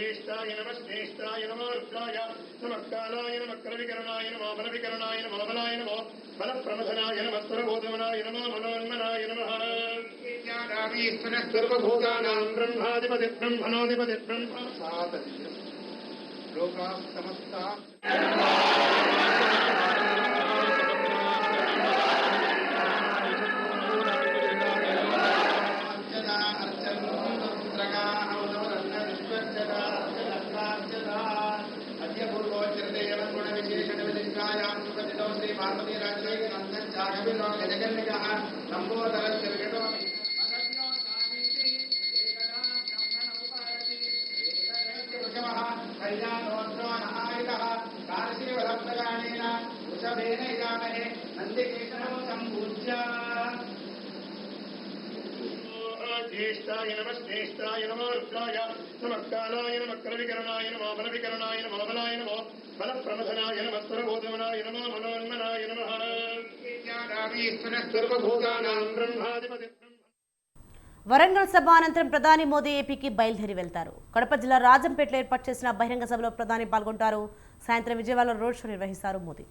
ज्येष्ठाय नमः श्रेष्ठाय नमो रुद्राय नमः कालाय नमः करविकरणाय नमो बलविकरणाय नमो बलाय नमो बलप्रमथनाय नमः स्वरबोधमनाय नमो मनोन्मनाय नमः। ज्ञानामीश्वरः सर्वभूतानां ब्रह्माधिपति ब्रह्मणोऽधिपति ब्रह्म सातदिनं लोकाः समस्ताः एकदैत्य वृषभः कल्याणोऽन्त्रो नहायितः कार्षीवलब्धगानेन वृषभेन इदामहे नन्दिकेशनं सम्पूज्य ज्येष्ठाय नमः श्रेष्ठाय नमो रुद्राय नमः कालाय नमो बलविकरणाय नमो बलाय नमो बलप्रमथनाय नमः स्वरबोधमनाय नमो मनोन्मनाय వరంగల్ సభ అనంతరం ప్రధాని మోదీ ఏపీకి బయలుదేరి వెళ్తారు. కడప జిల్లా రాజంపేటలో ఏర్పాటు చేసిన బహిరంగ సభలో ప్రధాని పాల్గొంటారు. సాయంత్రం విజయవాడలో రోడ్ షో నిర్వహిస్తారు మోదీ.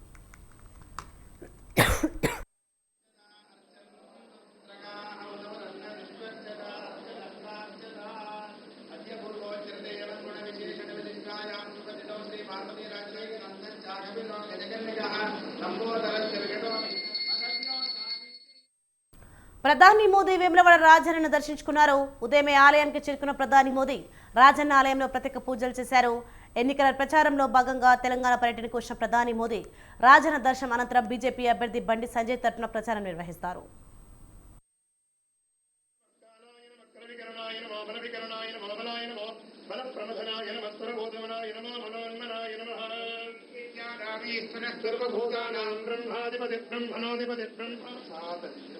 ప్రధాని మోదీ వేములవాడ రాజన్నను దర్శించుకున్నారు. ఉదయమే ఆలయానికి చేరుకున్న ప్రధాని మోదీ రాజన్న ఆలయంలో ప్రత్యేక పూజలు చేశారు. ఎన్నికల ప్రచారంలో భాగంగా తెలంగాణ పర్యటనకు వచ్చిన ప్రధాని మోదీ రాజన్న దర్శనం అనంతరం బీజేపీ అభ్యర్థి బండి సంజయ్ తరఫున ప్రచారం నిర్వహిస్తారు. బ్రహ్మాధిపతి బ్రహ్మ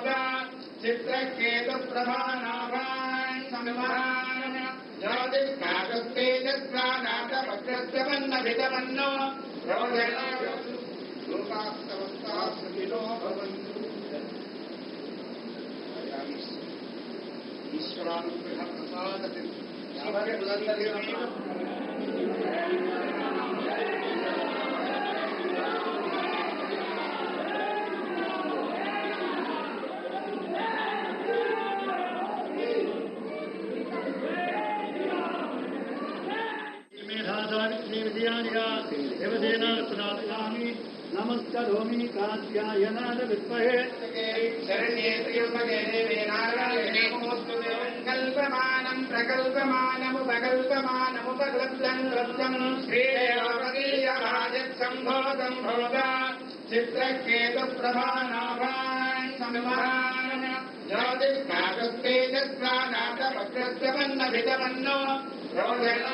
श्रीयोगीयराजसम्भोगं भोगा चित्रकेतुप्रभानाभान् संवहान लोकास्तवस्ताः सुखिनो भवन्तु। ईश्वरानुग्रह प्रसादति नमस्करोमि कात्यायनाद विद्महे शरण्ये त्र्यम्बके देवे नारायणे नमोऽस्तुते कल्पमानं प्रकल्पमानमुपकल्पमानमुपक्लब्धं क्लब्धं श्रीयोगीयराजसम्भोगं भोगा चित्रकेतुप्रभानाभान् संवहान ज्योतिष्काकस्तेजस्वानाथवक्रस्यमन्नभितमन्नो रोदना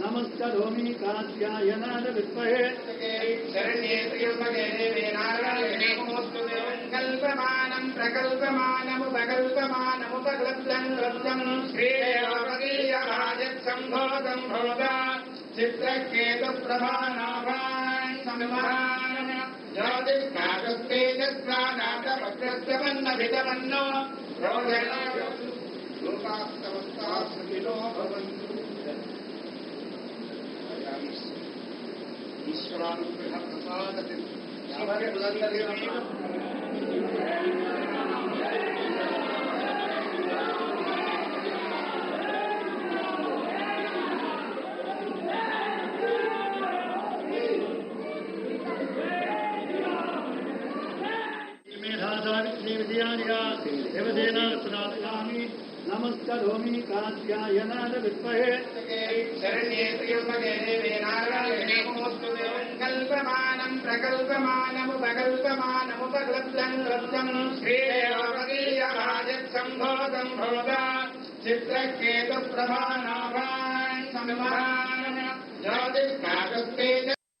नमस्करोमि कांत्याय नाद विद्महे शरण्ये त्र्यम्बके देवे नारायणेऽस्तु कल्पमानं प्रकल्पमानमुपकल्पमानमुपलब्धं लब्धं श्रीदेवपदीयभाजत्सम्भो सम्भोग चित्रकेतुप्रभानाभान् समहान् ज्योतिष्कागस्तेजस्वानाथभद्रस्तमन्नभितमन्नो रोदना लोकास्तवस्तास्मिनो भवन्तु मेधाधारित देवदेयानि देवदेना स्नातकामि नमस्करोमि काश्याय विद्महे शरणे प्रियभगे देवे नारायणे कल्पमानम् प्रकल्पमानमुपकल्पमानमुपगम् लब्दनु श्रेयाजम् भवदम् भवता चित्रेतु प्रभा नाभागत्वेन